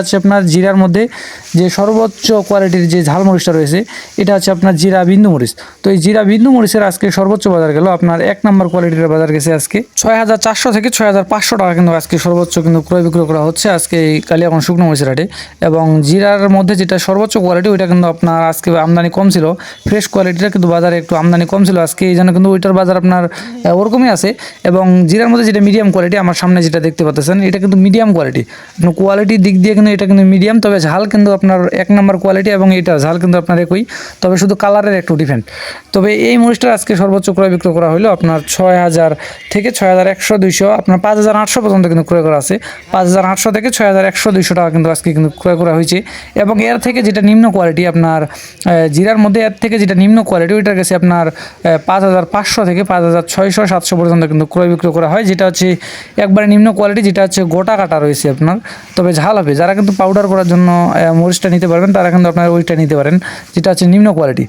আছে আপনার জিরার মধ্যে যে সর্বোচ্চ কোয়ালিটির যে ঝাল মরিচটা রয়েছে, এটা হচ্ছে আপনার জিরা বিন্দু মরিচ। তো এই জিরা বিন্দু মরিচের আজকে সর্বোচ্চ বাজার গেল, আপনার এক নম্বর কোয়ালিটির বাজার গেছে আজকে। ছয় হাজার চারশো থেকে ছয় হাজার পাঁচশো টাকা কিন্তু আজকে সর্বোচ্চ কিন্তু ক্রয় বিক্রয় করা হচ্ছে আজকে এই কালিয়াগঞ্জ শুকনো মরিচের হাটে। এবং জিরার মধ্যে যেটা সর্বোচ্চ কোয়ালিটি ওইটা কিন্তু আপনার আজকে আমদানি কম ছিল। ফ্রেশ কোয়ালিটিটা কিন্তু বাজারে একটু আমদানি কম ছিল আজকে, এই জন্য কিন্তু ওইটার বাজার আপনার ওরকমই আছে। এবং জিরার মধ্যে যেটা মিডিয়াম কোয়ালিটি আমার সামনে যেটা দেখতে পাচ্ছেন, এটা কিন্তু মিডিয়াম কোয়ালিটি কোয়ালিটির দিক দিয়ে কিন্তু এটা কিন্তু মিডিয়াম তবে ঝাল কিন্তু আপনার এক নম্বর কোয়ালিটি এবং এটা ঝাল কিন্তু আপনার একই। তবে শুধু কালারের একটু ডিফারেন্ট তবে এই মরিচটা আজকে সর্বোচ্চ ক্রয় বিক্রয় করা হলো আপনার ছয় হাজার থেকে ছয় হাজার একশো দুইশো। আপনার পাঁচ হাজার আটশো পর্যন্ত কিন্তু ক্রয় করা আছে। পাঁচ হাজার আটশো থেকে ছয় হাজার একশো দুইশো টাকা কিন্তু আজকে কিন্তু ক্রয় করা হয়েছে। এবং এর থেকে যেটা নিম্ন কোয়ালিটি আপনার জিরার মধ্যে এর থেকে যেটা নিম্ন কোয়ালিটি ওইটার কাছে আপনার পাঁচ হাজার পাঁচশো থেকে পাঁচ হাজার ছয়শো সাতশো পর্যন্ত কিন্তু ক্রয় বিক্রয় করা হয়। যেটা হচ্ছে একবারে নিম্ন কোয়ালিটি যেটা হচ্ছে গোটা কাটা রয়েছে আপনার। তবে ঝাল হবে। যারা কিন্তু পাউডার করার জন্য মরিচটা নিতে পারবেন, তারা কিন্তু আপনার ওইটা নিতে পারেন, যেটা হচ্ছে নিম্ন কোয়ালিটি